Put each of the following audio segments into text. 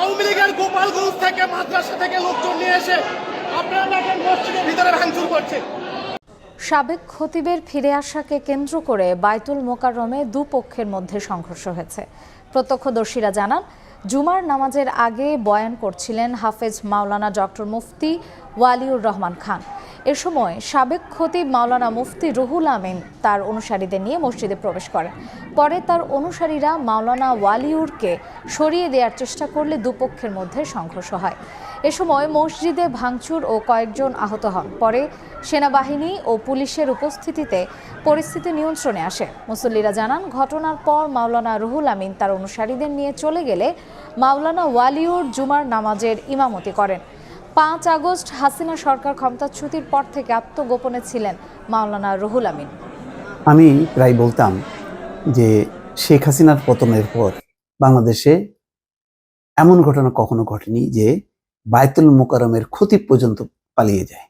আওয়ামী লীগের গোপালগঞ্জ থেকে, মাদ্রাসা থেকে লোকজন নিয়ে এসে আপনারা দেখেন মসজিদের ভিতরে ভাঙচুর করছে সাবেক খতিবের ফিরে আসাকে কেন্দ্র করে বাইতুল মোকাররমে দুপক্ষের মধ্যে সংঘর্ষ হয়েছে। প্রত্যক্ষদর্শীরা জানান, জুমার নামাজের আগে বয়ান করছিলেন হাফেজ মাওলানা ডক্টর মুফতি ওয়ালিউর রহমান খান। এ সময় সাবেক খতিব মাওলানা মুফতি রুহুল আমিন তার অনুসারীদের নিয়ে মসজিদে প্রবেশ করেন। পরে তার অনুসারীরা মাওলানা ওয়ালিউরকে সরিয়ে দেওয়ার চেষ্টা করলে দুপক্ষের মধ্যে সংঘর্ষ হয়। এ সময় মসজিদে ভাঙচুর ও কয়েকজন আহত হন। পরে সেনাবাহিনী ও পুলিশের উপস্থিতিতে পরিস্থিতি নিয়ন্ত্রণে আসে। মুসল্লিরা জানান, ঘটনার পর মাওলানা রুহুল আমিন তার অনুসারীদের নিয়ে চলে গেলে মাওলানা ওয়ালিউর জুমার নামাজের ইমামতি করেন। পাঁচ আগস্ট হাসিনা সরকার ক্ষমতাচ্যুতির পর থেকে আত্মগোপনে ছিলেন মাওলানা রুহুল আমিন। আমি প্রায় বলতাম যে শেখ হাসিনার পতনের পর বাংলাদেশে এমন ঘটনা কখনো ঘটেনি যে বায়তুল মোকারমের ক্ষতি পর্যন্ত পালিয়ে যায়,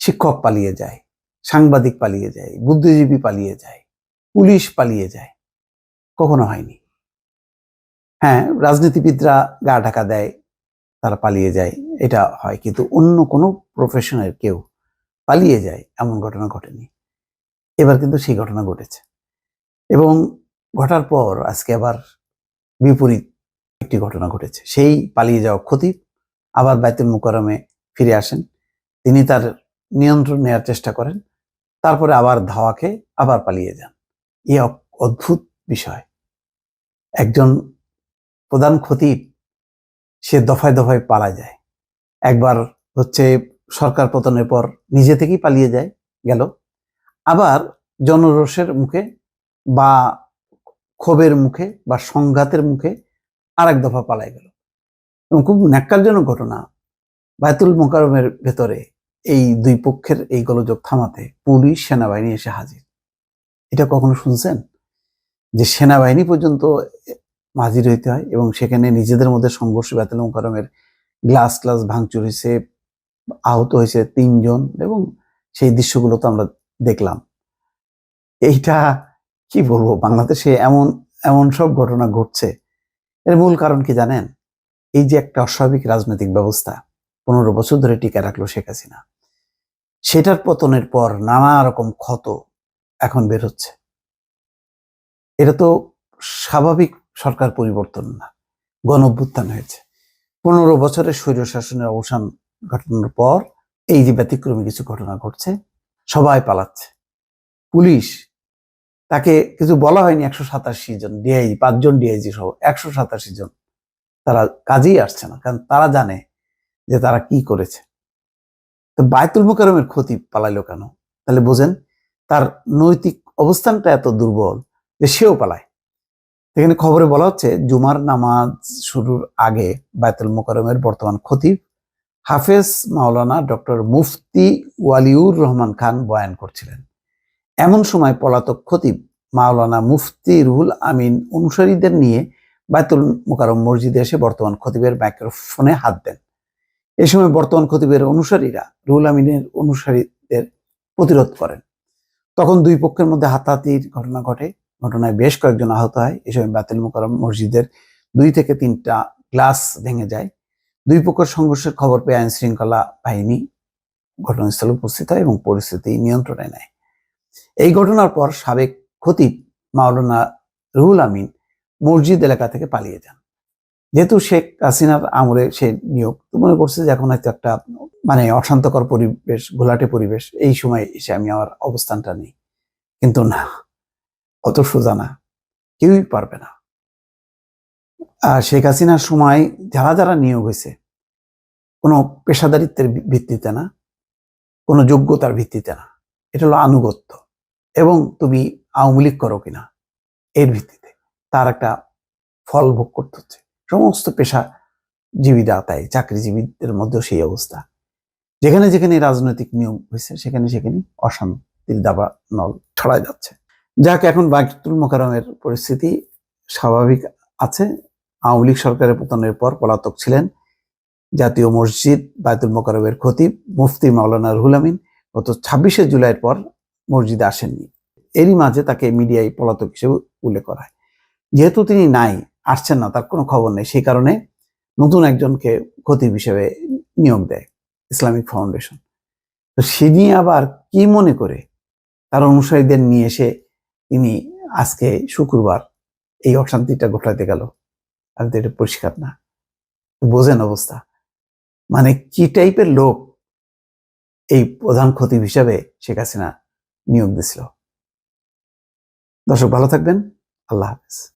শিক্ষক পালিয়ে যায়, সাংবাদিক পালিয়ে যায়, বুদ্ধিজীবী পালিয়ে যায়, পুলিশ পালিয়ে যায়, কখনো হয়নি। হ্যাঁ রাজনীতিবিদরা গা ঢাকা দেয়, তারা পালিয়ে যায় এটা হয়। কিন্তু অন্য কোনো প্রফেশনের কেউ পালিয়ে যায়, এমন ঘটনা ঘটেনি। এবার কিন্তু সেই ঘটনা ঘটেছে। এবং ঘটার পর আজকে আবার বিপরীত একটি ঘটনা ঘটেছে। সেই পালিয়ে যাওয়া ক্ষতি আবার বাইতুল মুকরমে ফিরে আসেন। তিনি তার নিয়ন্ত্রণ নেওয়ার চেষ্টা করেন। তারপরে আবার ধাওয়াকে আবার পালিয়ে যান। অ- অদ্ভুত বিষয়। একজন প্রধান খতিব সে দফায় দফায় পালা যায়। একবার হচ্ছে সরকার পতনের পর নিজে থেকেই পালিয়ে যায়, গেল। আবার জনরোষের মুখে বা ক্ষোভের মুখে বা সংঘাতের মুখে আর এক দফা পালাই গেল। এবং খুব ন্যাক্কারজনক ঘটনা, বায়তুল মোকারমের ভেতরে এই দুই পক্ষের এই গোলযোগ থামাতে পুলিশ, সেনাবাহিনী এসে হাজির। এটা কখনো শুনছেন? যে সেনাবাহিনী পর্যন্ত হাজির হইতে হয় এবং সেখানে নিজেদের মধ্যে সংঘর্ষ, বায়তুল মোকারমের গ্লাস গ্লাস ভাঙচুর হয়েছে, আহত হয়েছে তিনজন এবং সেই দৃশ্যগুলো তো আমরা দেখলাম। এইটা কি বলব? বাংলাদেশে এমন এমন সব ঘটনা ঘটছে। এর মূল কারণ কি জানেন? এই যে একটা অস্বাভাবিক রাজনৈতিক ব্যবস্থা পনেরো বছর ধরে টিকে রাখল শেখ হাসিনা। সেটার পতনের পর নানা রকম ক্ষত এখন বের হচ্ছে। এটা তো স্বাভাবিক সরকার পরিবর্তন না গণ অভ্যুত্থান হয়েছে। পনেরো বছরের স্বৈর শাসনের অবসান ঘটানোর পর এই যে ব্যতিক্রমী কিছু ঘটনা ঘটছে, সবাই পালাচ্ছে। পুলিশ, তাকে কিছু বলা হয়নি, একশো সাতাশি জন ডিআইজি, পাঁচজন ডিআইজি সহ একশো সাতাশি জন। তারা কাজেই আসছে না, কারণ তারা জানে যে তারা কি করেছে। তো বায়তুল মোকারমের ক্ষতি পালাইলো কেন? তাহলে বোঝেন, তার নৈতিক অবস্থানটা এত দুর্বল যে সেও পালায়। এখানে খবরে বলা হচ্ছে, জুমার নামাজ শুরুর আগে বায়তুল মোকারমের বর্তমান খতিব হাফেজ মাওলানা ডক্টর মুফতি ওয়ালিউর রহমান খান বয়ান করছিলেন। এমন সময় পলাতক খতিব মাওলানা মুফতি রুহুল আমিন অনুসারীদের নিয়ে বায়তুল মোকারম মসজিদে এসে বর্তমান খতিবের মাইক্রোফোনে হাত দেন। এ সময় বর্তমান খতিবের অনুসারীরা রুহুল আমিনের অনুসারীদের প্রতিরোধ করেন। তখন দুই পক্ষের মধ্যে হাতাহাতির ঘটনা ঘটে। ঘটনায় বেশ কয়েকজন আহত হয়। এই সময় বাতিল মোকারম মসজিদের দুই থেকে তিনটা গ্লাস ভেঙে যায়। দুই পক্ষের সংঘর্ষের খবর পেয়ে আইন শৃঙ্খলা বাহিনী ঘটনাস্থলে উপস্থিত হয় এবং পরিস্থিতি নিয়ন্ত্রণে নেয়। এই ঘটনার পর সাবেক খতিব মাওলানা রুহুল আমিন মসজিদ এলাকা থেকে পালিয়ে যান। যেহেতু শেখ হাসিনার আমলে সে নিয়োগ মনে করছে যে এখন হয়তো একটা মানে অশান্তকর পরিবেশ, ঘোলাটে পরিবেশ, এই সময় এসে আমি আমার অবস্থানটা নেই। কিন্তু না অত সোজা না কেউই পারবে না। আর শেখ হাসিনার সময় যারা যারা নিয়োগ হয়েছে, কোনো পেশাদারিত্বের ভিত্তিতে না, কোনো যোগ্যতার ভিত্তিতে না, এটা হলো আনুগত্য। এবং তুমি আওয়ামী লীগ করো কিনা, এর ভিত্তিতে তার একটা ফল ভোগ করতে হচ্ছে। সমস্ত পেশাজীবীরা তাই, চাকরিজীবীদের মধ্যেও সেই অবস্থা। যেখানে যেখানে রাজনৈতিক নিয়োগ হয়েছে, সেখানে সেখানে অশান্তির দাবা নল ছড়ায় যাচ্ছে। যাক, এখন বায়তুল মোকারমের পরিস্থিতি স্বাভাবিক আছে। আওয়ামী লীগ সরকারের পতনের পর পলাতক ছিলেন জাতীয় মসজিদ বায়তুল মোকারমের খতিব মুফতি মাওলানা রুহুল আমিন। গত ছাব্বিশে জুলাইয়ের পর মসজিদে আসেননি। এরই মাঝে তাকে মিডিয়ায় পলাতক হিসেবে উল্লেখ করা হয়। যেহেতু তিনি নাই, আসছেন না, তার কোনো খবর নেই। সেই কারণে নতুন একজনকে খতিব হিসেবে নিয়োগ দেয় ইসলামিক ফাউন্ডেশন। তো সে নিয়ে আবার কি মনে করে? তার অনুসারীদের নিয়ে এসে তিনি আজকে শুক্রবার, এই অশান্তিটা ঘটাতে গেল। আর তো এটা পরিষ্কার না। বোঝেন অবস্থা। মানে কি টাইপের লোক এই প্রধান ক্ষতি হিসাবে শেখ হাসিনা নিয়োগ দিছিল? দর্শক, ভালো থাকবেন। আল্লাহ হাফেজ।